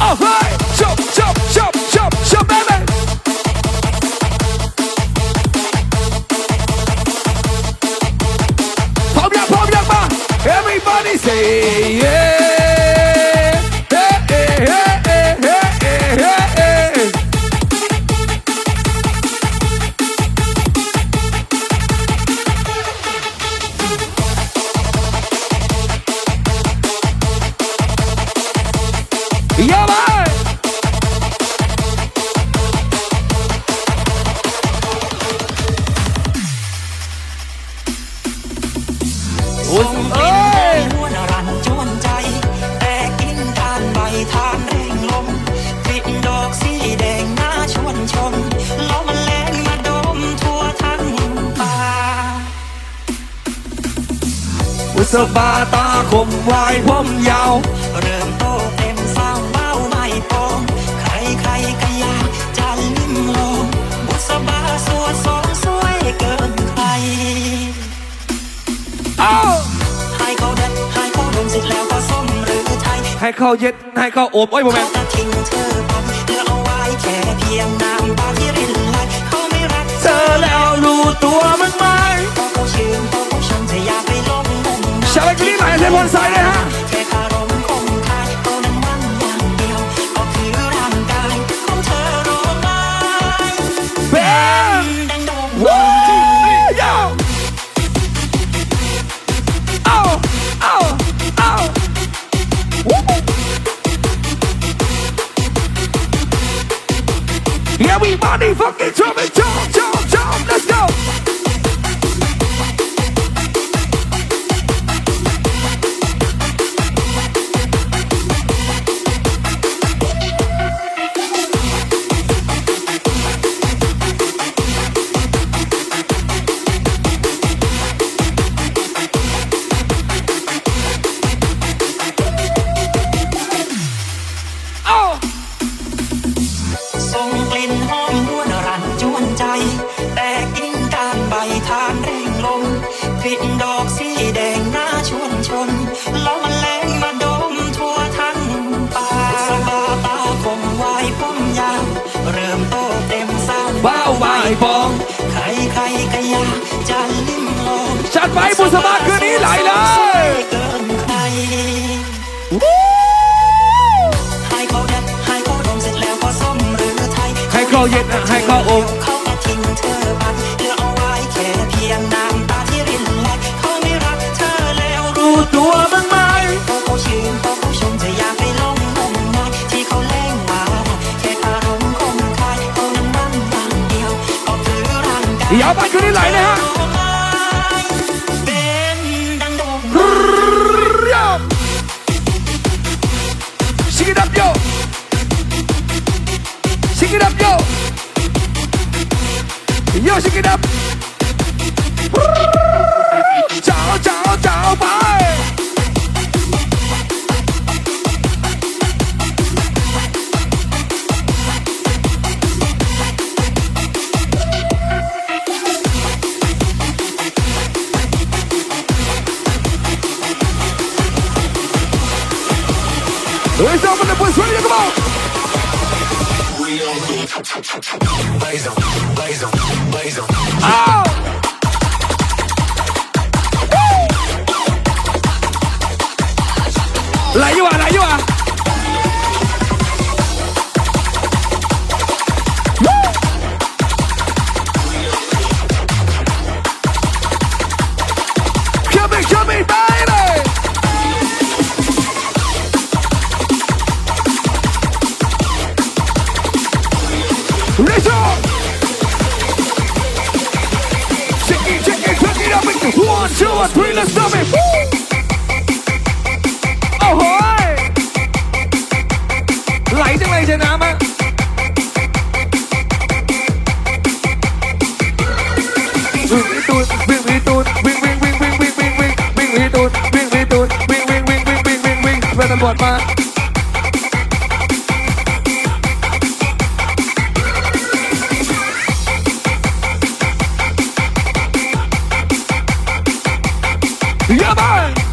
Jump, jump, jump, jump, jump, baby! Everybody say yeah! What's เอ้ up? ยนวลรันจวนใจ แต่กินทานใบทานแรงลมกลิ่นดอกสีแดงน่าชวนชมลมมันแรงมาดมทั่วทั้งป่าอุษบาตาคมวายผมยาว ให้เข้าเย็ดให้เข้าโอบโอ้ยโมเมนต์เธอแล้วรู้ตัวมันไหมชาวบ้านที่ไหนเทพบนสายเลยฮะ Yeah, we money fucking jump, jump, jump. านแรงลมกลิ่นดอกสีแดงน่าชวนชมลมมันแรงมาดมทั่วทั้งป่าสบาตาคมไว้ผมยาวเริ่มโตเต็มสร้างว้าววายบองใครใครๆก็อยากจะลิ้มลองจัดไปบุษบาคืนนี้ไหลเลย Ja, da kunne du leie det her. Yo, shake it up. Raise up on the boys, ready come out. Blaze on, blaze on, blaze on. Ah! Let's go! Check it, check it, check it up. and go. One, two, and three, let's go, it. Woo! Oh, hoy! ไหลจังเลยชนะมั้ง วิ่งวิตูนวิ่งวิตูนวิ่งวิ่งวิ่งวิ่งวิ่งวิ่งวิ่งวิ่งวิตูนวิ่งวิตูนวิ่งวิ่งวิ่งวิ่งวิ่งวิ่งวิ่งเพื่อนตำรวจมา 리 아.